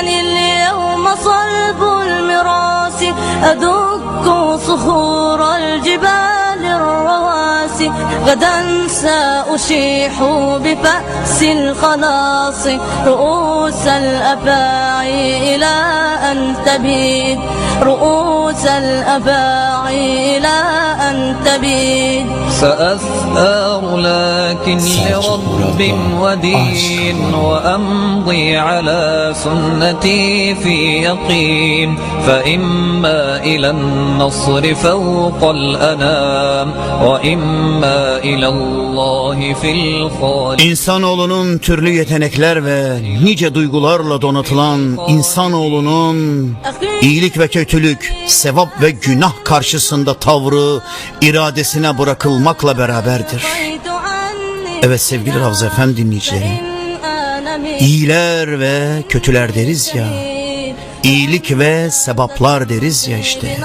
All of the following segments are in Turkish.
إنني اليوم صلب المراس أدك صخور الجبال الرواسي غدا سأشيح بفأس الخلاص رؤوس الأفاعي إلى أن تبيد. رؤوس الأفاعي إلى أن تبيد. سأثار لكن لرب ودين وأمضي على سنتي في يقين. فإما إلى النصر فوق الأنام وإما İnsanoğlunun türlü yetenekler ve nice duygularla donatılan insanoğlunun iyilik ve kötülük, sevap ve günah karşısında tavrı iradesine bırakılmakla beraberdir. Evet sevgili Ravza Efendi dinleyicilerim, iyiler ve kötüler deriz ya, iyilik ve sebaplar deriz ya işte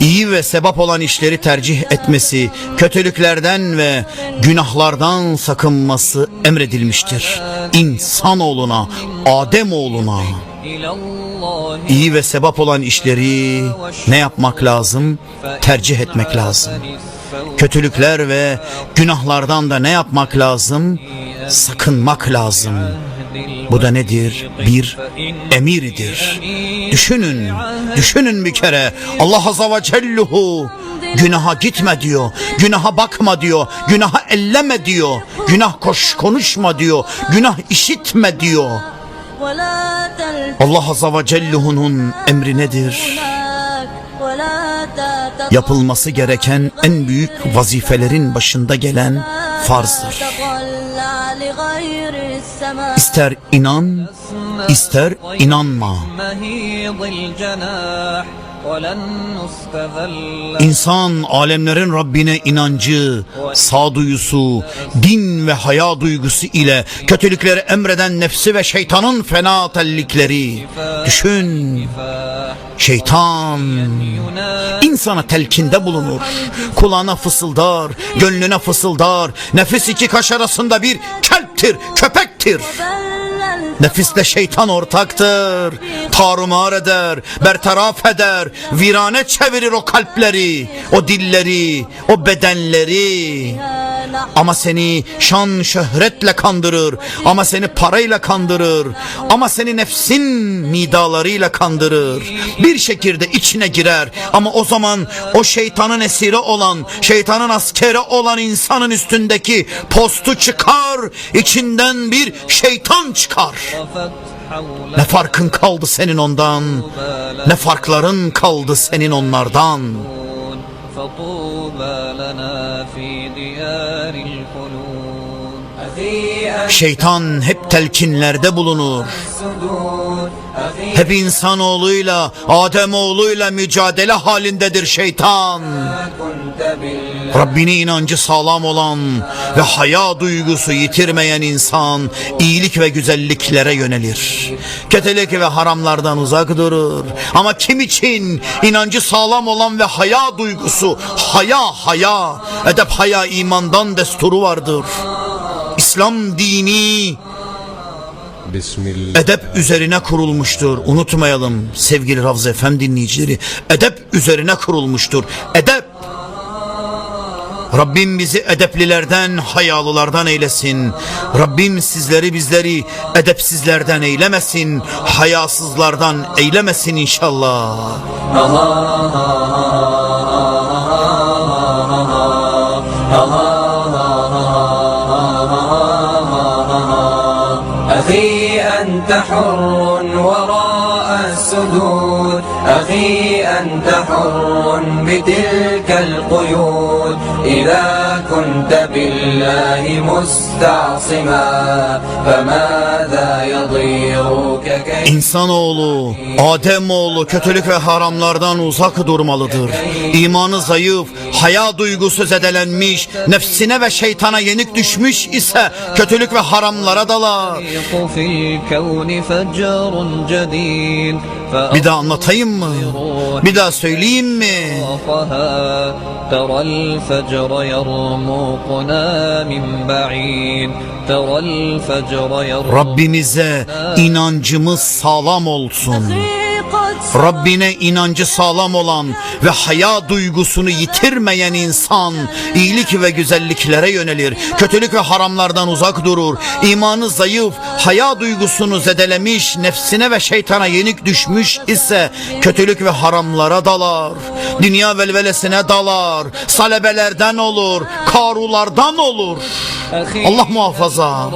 iyi ve sebap olan işleri tercih etmesi, kötülüklerden ve günahlardan sakınması emredilmiştir. İnsanoğluna, Ademoğluna iyi ve sebap olan işleri ne yapmak lazım? Tercih etmek lazım. Kötülükler ve günahlardan da ne yapmak lazım? Sakınmak lazım. Bu da nedir? Bir emiridir. Düşünün, düşünün bir kere. Allah Azze ve Celle'hu günaha gitme diyor. Günaha bakma diyor. Günaha elleme diyor. Günah koş konuşma diyor. Günah işitme diyor. Allah Azze ve Celle'hunun emri nedir? Yapılması gereken en büyük vazifelerin başında gelen farzdır. İster inan, ister inanma. İnsan alemlerin Rabbine inancı, sağduyusu, din ve haya duygusu ile kötülükleri emreden nefsi ve şeytanın fena tellikleri. Düşün, şeytan insana telkinde bulunur. Kulağına fısıldar, gönlüne fısıldar. Nefis iki kaş arasında bir kelptir, köpektir. Nefisle şeytan ortaktır. Tarumar eder, bertaraf eder, virane çevirir o kalpleri, o dilleri, o bedenleri. Ama seni şan şöhretle kandırır. Ama seni parayla kandırır. Ama seni nefsin nidalarıyla kandırır. Bir şekilde içine girer. Ama o zaman o şeytanın esiri olan, şeytanın askeri olan insanın üstündeki postu çıkar. içinden bir şeytan çıkar. Ne farkın kaldı senin ondan? Ne farkların kaldı senin onlardan? فطوبى لنا في ديار الخلود Şeytan hep telkinlerde bulunur. Hep insanoğluyla, Ademoğluyla mücadele halindedir şeytan. Rabbine inancı sağlam olan ve haya duygusu yitirmeyen insan iyilik ve güzelliklere yönelir. Kötülük ve haramlardan uzak durur. Ama kim için inancı sağlam olan ve haya duygusu, haya haya, edep haya imandan desturu vardır. İslam dini edep üzerine kurulmuştur. Unutmayalım sevgili Ravza Efendi dinleyicileri. Edep üzerine kurulmuştur. Edep. Rabbim bizi edeplilerden, hayalılardan eylesin. Rabbim sizleri bizleri edepsizlerden eylemesin. Hayasızlardan eylemesin inşallah. أخي أنت حر وراء السدود أخي أنت حر بتلك القيود. إذا كنت بالله مستعصما فماذا يضيرك كيف İnsanoğlu, Ademoğlu kötülük ve haramlardan uzak durmalıdır. İmanı zayıf, haya duygusu zedelenmiş, nefsine ve şeytana yenik düşmüş ise kötülük ve haramlara dalar. في الكون فجر جديد Bir daha anlatayım mı? Bir daha söyleyeyim mi? فأطرافها ترى الفجر يرمقنا Rabbimize inancımız sağlam olsun. Rabbine inancı sağlam olan ve haya duygusunu yitirmeyen insan iyilik ve güzelliklere yönelir. Kötülük ve haramlardan uzak durur. İmanı zayıf, haya duygusunu zedelemiş, nefsine ve şeytana yenik düşmüş ise kötülük ve haramlara dalar. Dünya velvelesine dalar. Salebelerden olur, karulardan olur. Allah muhafaza.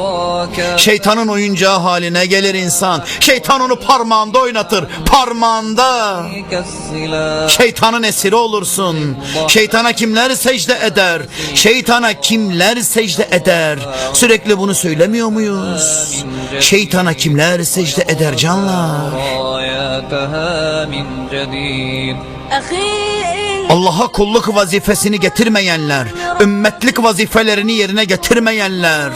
Şeytanın oyuncağı haline gelir insan. Şeytan onu parmağında oynatır. Parmağında parmağında şeytanın esiri olursun. Şeytana kimler secde eder? Şeytana kimler secde eder? Sürekli bunu söylemiyor muyuz? Şeytana kimler secde eder canlar? Allah'a kulluk vazifesini getirmeyenler, ümmetlik vazifelerini yerine getirmeyenler,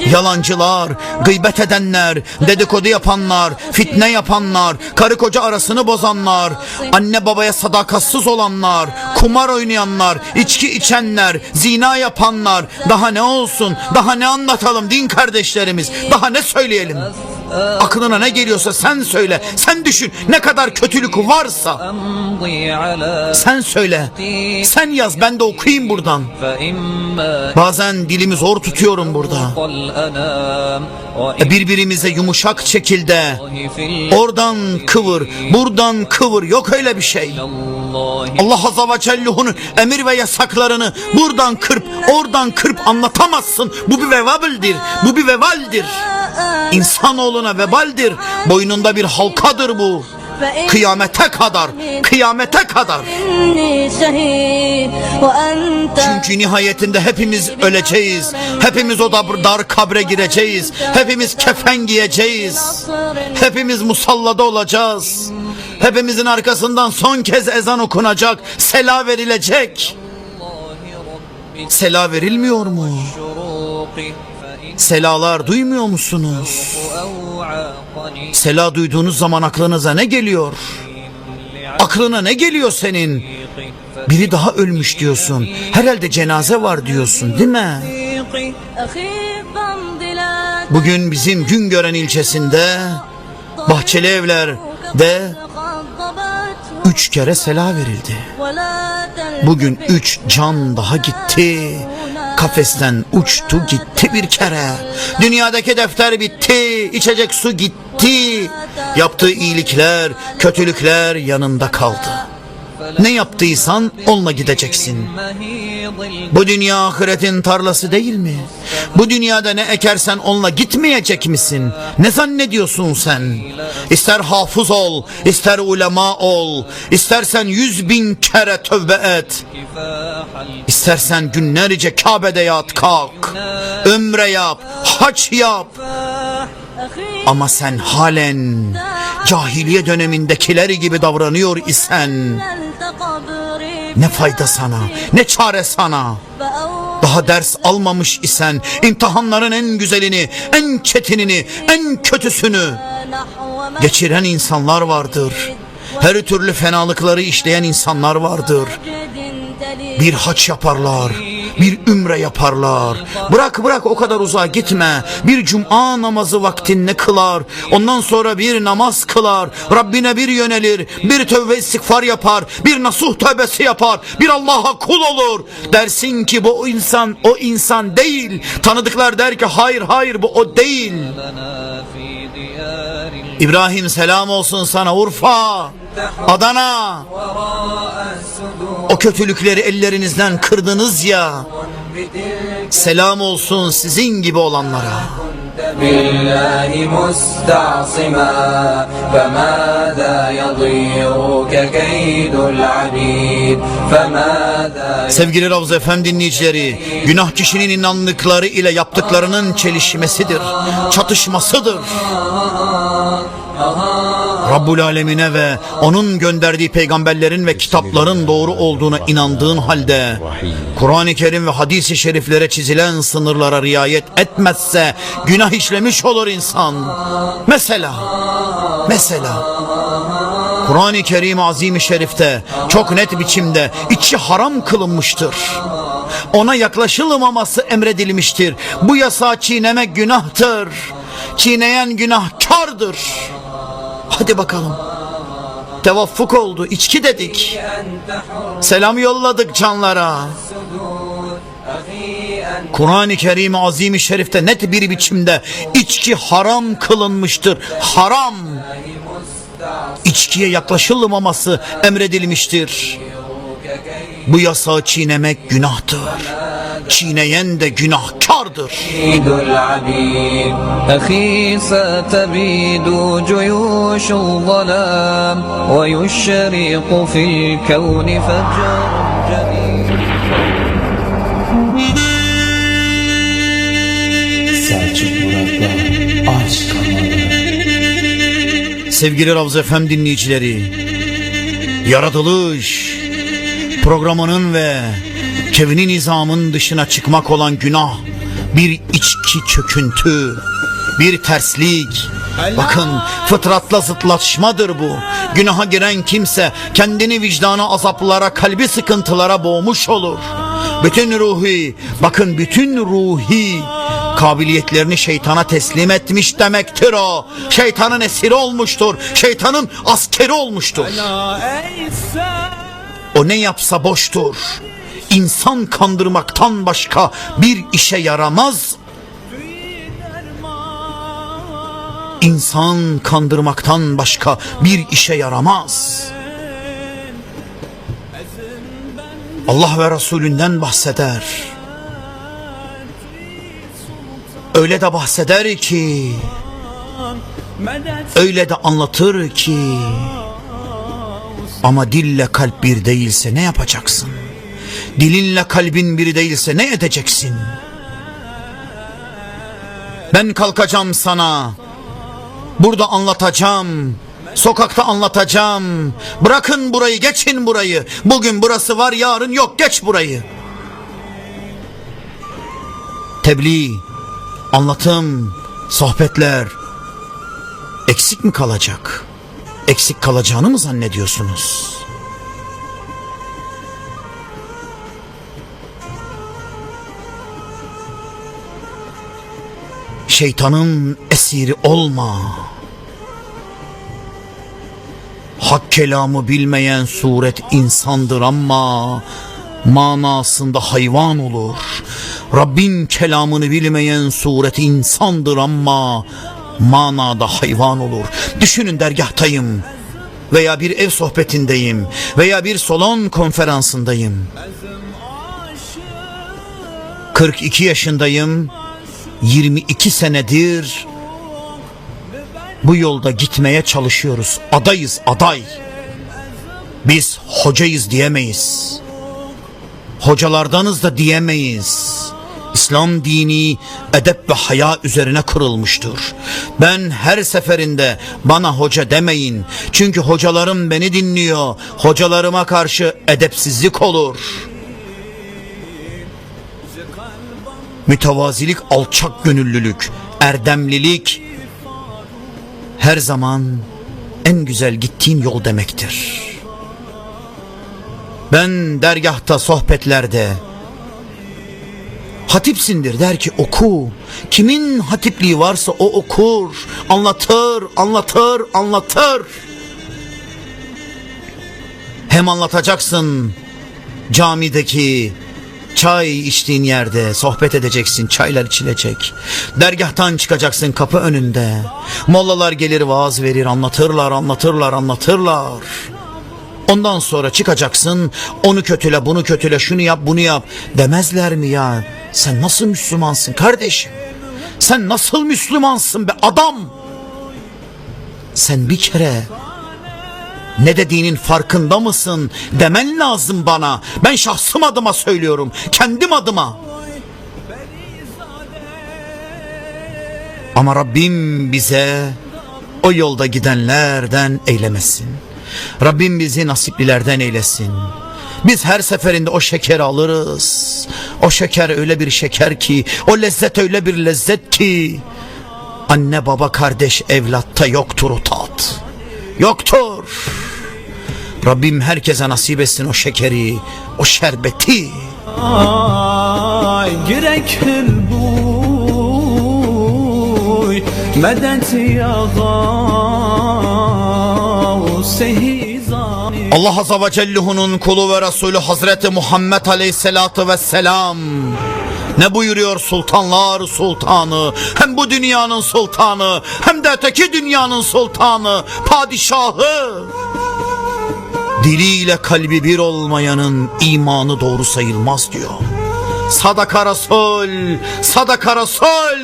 yalancılar, gıybet edenler, dedikodu yapanlar, fitne yapanlar, karı koca arasını bozanlar, anne babaya sadakatsız olanlar, kumar oynayanlar, içki içenler, zina yapanlar, daha ne olsun, daha ne anlatalım din kardeşlerimiz, daha ne söyleyelim? Aklına ne geliyorsa sen söyle. Sen düşün ne kadar kötülük varsa. Sen söyle. Sen yaz ben de okuyayım buradan. Bazen dilimi zor tutuyorum burada. E, birbirimize yumuşak şekilde oradan kıvır, buradan kıvır. Yok öyle bir şey. Allah Azza ve Celle'nin emir ve yasaklarını buradan kırp, oradan kırp anlatamazsın. Bu bir vevabildir, bu bir vevaldir. İnsanoğluna vebaldir. Boynunda bir halkadır bu. Kıyamete kadar, kıyamete kadar. Çünkü nihayetinde hepimiz öleceğiz. Hepimiz o dar, dar kabre gireceğiz. Hepimiz kefen giyeceğiz. Hepimiz musallada olacağız. Hepimizin arkasından son kez ezan okunacak. Sela verilecek. Sela verilmiyor mu? Selalar duymuyor musunuz? Sela duyduğunuz zaman aklınıza ne geliyor? Aklına ne geliyor senin? Biri daha ölmüş diyorsun. Herhalde cenaze var diyorsun değil mi? Bugün bizim Güngören ilçesinde bahçeli evlerde üç kere sela verildi. Bugün üç can daha gitti. Kafesten uçtu gitti bir kere. Dünyadaki defter bitti. içecek su gitti. Yaptığı iyilikler, kötülükler yanında kaldı. Ne yaptıysan onunla gideceksin. Bu dünya ahiretin tarlası değil mi? Bu dünyada ne ekersen onunla gitmeyecek misin? Ne zannediyorsun sen? İster hafız ol, ister ulema ol, istersen yüz bin kere tövbe et. İstersen günlerce Kabe'de yat kalk, ömre yap, haç yap. Ama sen halen cahiliye dönemindekileri gibi davranıyor isen ne fayda sana, ne çare sana. Daha ders almamış isen imtihanların en güzelini, en çetinini, en kötüsünü geçiren insanlar vardır. Her türlü fenalıkları işleyen insanlar vardır. Bir haç yaparlar bir ümre yaparlar. Bırak bırak o kadar uzağa gitme. Bir cuma namazı vaktinde kılar. Ondan sonra bir namaz kılar. Rabbine bir yönelir. Bir tövbe istiğfar yapar. Bir nasuh tövbesi yapar. Bir Allah'a kul olur. Dersin ki bu insan o insan değil. Tanıdıklar der ki hayır hayır bu o değil. İbrahim selam olsun sana Urfa. Adana. O kötülükleri ellerinizden kırdınız ya. Selam olsun sizin gibi olanlara. بالله مستعصما فماذا يضيرك كيد العبيد فماذا Sevgili Ravza Efem dinleyicileri, günah kişinin inandıkları ile yaptıklarının çelişmesidir, çatışmasıdır. Rabbul Alemine ve onun gönderdiği peygamberlerin ve kitapların doğru olduğuna inandığın halde Kur'an-ı Kerim ve hadis-i şeriflere çizilen sınırlara riayet etmezse günah işlemiş olur insan. Mesela mesela Kur'an-ı Kerim Azim-i Şerif'te çok net biçimde içi haram kılınmıştır. Ona yaklaşılmaması emredilmiştir. Bu yasağı çiğnemek günahtır. Çiğneyen günahkardır. Hadi bakalım. Tevaffuk oldu. içki dedik. Selam yolladık canlara. Kur'an-ı Kerim Azim-i Şerif'te net bir biçimde içki haram kılınmıştır. Haram. İçkiye yaklaşılmaması emredilmiştir. Bu yasağı çiğnemek günahtır Çiğneyen de günahkardır. سيد العبيد أخي ستبيد جيوش الظلام ويشرق في الكون فجر جديد Selçuk Murat'la aşk kanalı. Sevgili Ravza FM dinleyicileri, yaratılış programının ve kevni nizamın dışına çıkmak olan günah, bir içki çöküntü, bir terslik. Bakın fıtratla zıtlaşmadır bu. Günaha giren kimse kendini vicdanı azaplara, kalbi sıkıntılara boğmuş olur. Bütün ruhi, bakın bütün ruhi kabiliyetlerini şeytana teslim etmiş demektir o. Şeytanın esiri olmuştur. Şeytanın askeri olmuştur. O ne yapsa boştur. İnsan kandırmaktan başka bir işe yaramaz. İnsan kandırmaktan başka bir işe yaramaz. Allah ve Resulünden bahseder. Öyle de bahseder ki, öyle de anlatır ki, ama dille kalp bir değilse ne yapacaksın? Dilinle kalbin bir değilse ne edeceksin? Ben kalkacağım sana. Burada anlatacağım. Sokakta anlatacağım. Bırakın burayı, geçin burayı. Bugün burası var, yarın yok. Geç burayı. Tebliğ, anlatım, sohbetler eksik mi kalacak? Eksik kalacağını mı zannediyorsunuz? Şeytanın esiri olma. Hak kelamı bilmeyen suret insandır ama manasında hayvan olur. Rabbin kelamını bilmeyen suret insandır ama manada hayvan olur. Düşünün dergahtayım veya bir ev sohbetindeyim veya bir salon konferansındayım. 42 yaşındayım. 22 senedir bu yolda gitmeye çalışıyoruz. Adayız, aday. Biz hocayız diyemeyiz. Hocalardanız da diyemeyiz. İslam dini edep ve haya üzerine kurulmuştur. Ben her seferinde bana hoca demeyin. Çünkü hocalarım beni dinliyor. Hocalarıma karşı edepsizlik olur. Mütevazilik, alçak gönüllülük, erdemlilik her zaman en güzel gittiğin yol demektir. Ben dergahta, sohbetlerde hatipsindir der ki oku. Kimin hatipliği varsa o okur, anlatır, anlatır, anlatır. Hem anlatacaksın camideki çay içtiğin yerde sohbet edeceksin, çaylar içilecek. Dergahtan çıkacaksın kapı önünde. Mollalar gelir vaaz verir, anlatırlar, anlatırlar, anlatırlar. Ondan sonra çıkacaksın, onu kötüle, bunu kötüle, şunu yap, bunu yap. Demezler mi ya? Sen nasıl Müslümansın kardeşim? Sen nasıl Müslümansın be adam? Sen bir kere ne dediğinin farkında mısın? Demen lazım bana. Ben şahsım adıma söylüyorum. Kendim adıma. Ama Rabbim bize o yolda gidenlerden eylemesin. Rabbim bizi nasiplilerden eylesin. Biz her seferinde o şekeri alırız. O şeker öyle bir şeker ki, o lezzet öyle bir lezzet ki, anne baba kardeş evlatta yoktur o tat. Yoktur. Rabbim herkese nasip etsin o şekeri, o şerbeti. Ay girek buy Medet ya Allah Azze ve Celle'nin kulu ve Resulü Hazreti Muhammed Aleyhisselatü Vesselam ne buyuruyor sultanlar sultanı hem bu dünyanın sultanı hem de öteki dünyanın sultanı padişahı diliyle kalbi bir olmayanın imanı doğru sayılmaz diyor. Sadaka Resul, sadaka Resul.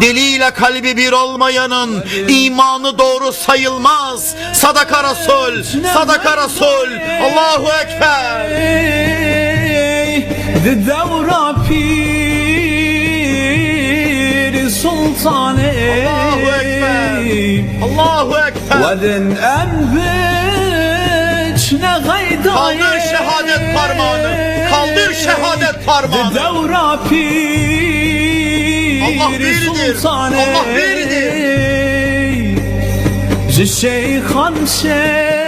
Diliyle kalbi bir olmayanın imanı doğru sayılmaz. Sadaka Resul, sadaka Resul. Allahu Ekber. Devra pir sultan Allahu Ekber. Allahu Ekber ne gayda Kaldır şehadet parmağını Kaldır şehadet parmağını. Devra pir Allah biridir Allah biridir. Şeyhan şey